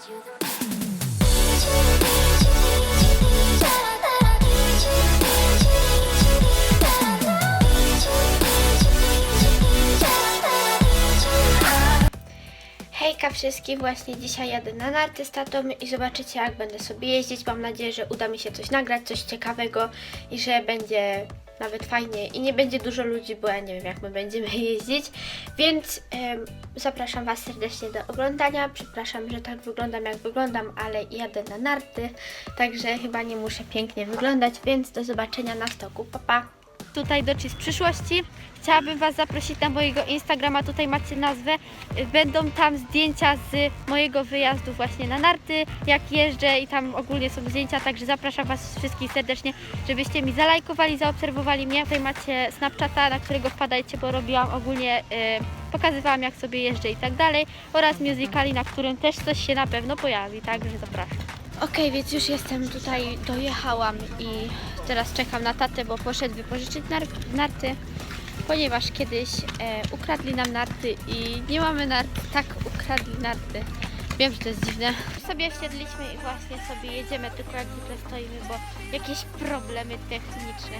Hejka wszystkim, właśnie dzisiaj jadę na narty z tatą i zobaczycie jak będę sobie jeździć. Mam nadzieję, że uda mi się coś nagrać, coś ciekawego i że będzie nawet fajnie i nie będzie dużo ludzi, bo ja nie wiem jak my będziemy jeździć. Więc em, zapraszam Was serdecznie do oglądania. Przepraszam, że tak wyglądam jak wyglądam, ale jadę na narty, także chyba nie muszę pięknie wyglądać, więc do zobaczenia na stoku. Pa, pa. Tutaj do z przyszłości. Chciałabym Was zaprosić na mojego Instagrama, tutaj macie nazwę. Będą tam zdjęcia z mojego wyjazdu właśnie na narty, jak jeżdżę i tam ogólnie są zdjęcia, także zapraszam Was wszystkich serdecznie, żebyście mi zalajkowali, zaobserwowali mnie. Tutaj macie Snapchata, na którego wpadajcie, bo robiłam ogólnie, y, pokazywałam jak sobie jeżdżę i tak dalej oraz musicali, na którym też coś się na pewno pojawi, także zapraszam. Okej, więc już jestem tutaj, dojechałam i teraz czekam na tatę, bo poszedł wypożyczyć nar- narty, ponieważ kiedyś e, ukradli nam narty i nie mamy nart, tak ukradli narty. Wiem, że to jest dziwne. Sobie wsiedliśmy i właśnie sobie jedziemy, tylko jak zwykle stoimy, bo jakieś problemy techniczne.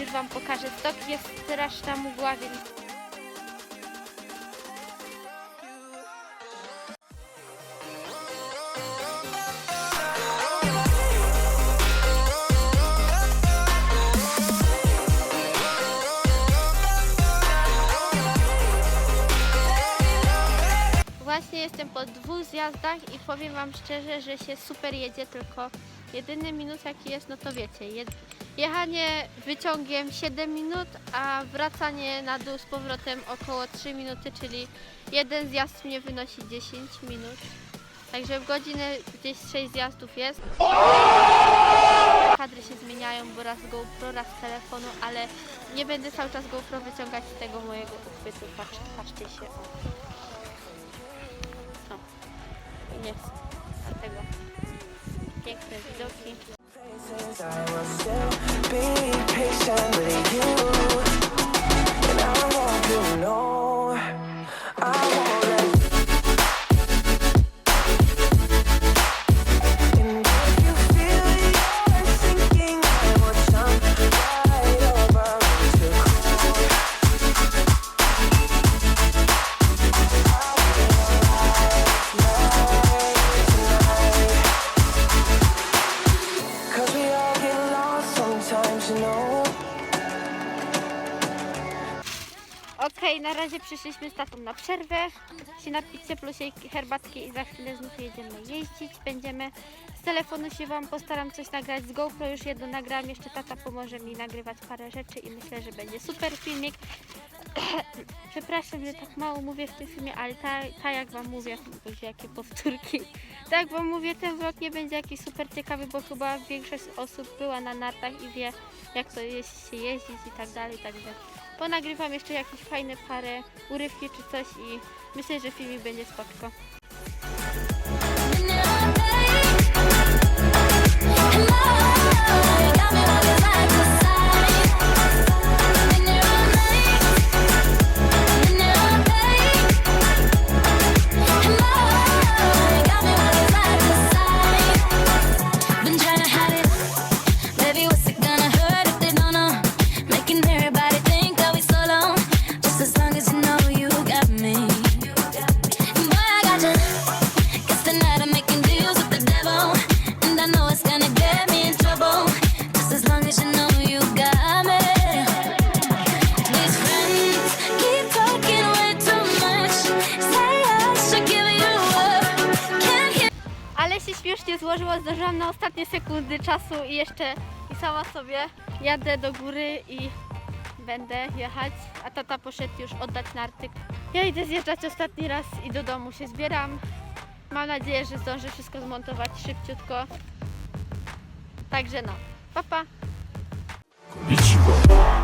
Już Wam pokażę, stok jest straszna mgła, więc jestem po dwóch zjazdach i powiem Wam szczerze, że się super jedzie, tylko jedyny minus jaki jest, no to wiecie, jechanie wyciągiem 7 minut, a wracanie na dół z powrotem około 3 minuty, czyli jeden zjazd mnie wynosi 10 minut. Także w godzinę gdzieś 6 zjazdów jest. Kadry się zmieniają, bo raz GoPro, raz telefonu, ale nie będę cały czas GoPro wyciągać z tego mojego uchwytu. Patrz, patrzcie się. O. Jest. Dlatego piękne widoki. Okej, na razie przyszliśmy z tatą na przerwę, się napić cieplusiej herbatki i za chwilę znów jedziemy jeździć. Będziemy z telefonu się Wam postaram coś nagrać, z GoPro już jedno nagrałam, jeszcze tata pomoże mi nagrywać parę rzeczy i myślę, że będzie super filmik. Przepraszam, że tak mało mówię w tym filmie, ale ta, ta jak Wam mówię, boże jakie powtórki, tak Wam mówię, ten vlog nie będzie jakiś super ciekawy, bo chyba większość osób była na nartach i wie jak to jest się jeździć i tak dalej, także ponagrywam jeszcze jakieś fajne parę urywki czy coś i myślę, że filmik będzie spoczko. Się złożyło, zdążyłam na ostatnie sekundy czasu i jeszcze i sama sobie jadę do góry i będę jechać, a tata poszedł już oddać narty. Ja idę zjeżdżać ostatni raz i do domu się zbieram. Mam nadzieję, że zdążę wszystko zmontować szybciutko. Także no, papa. Pa.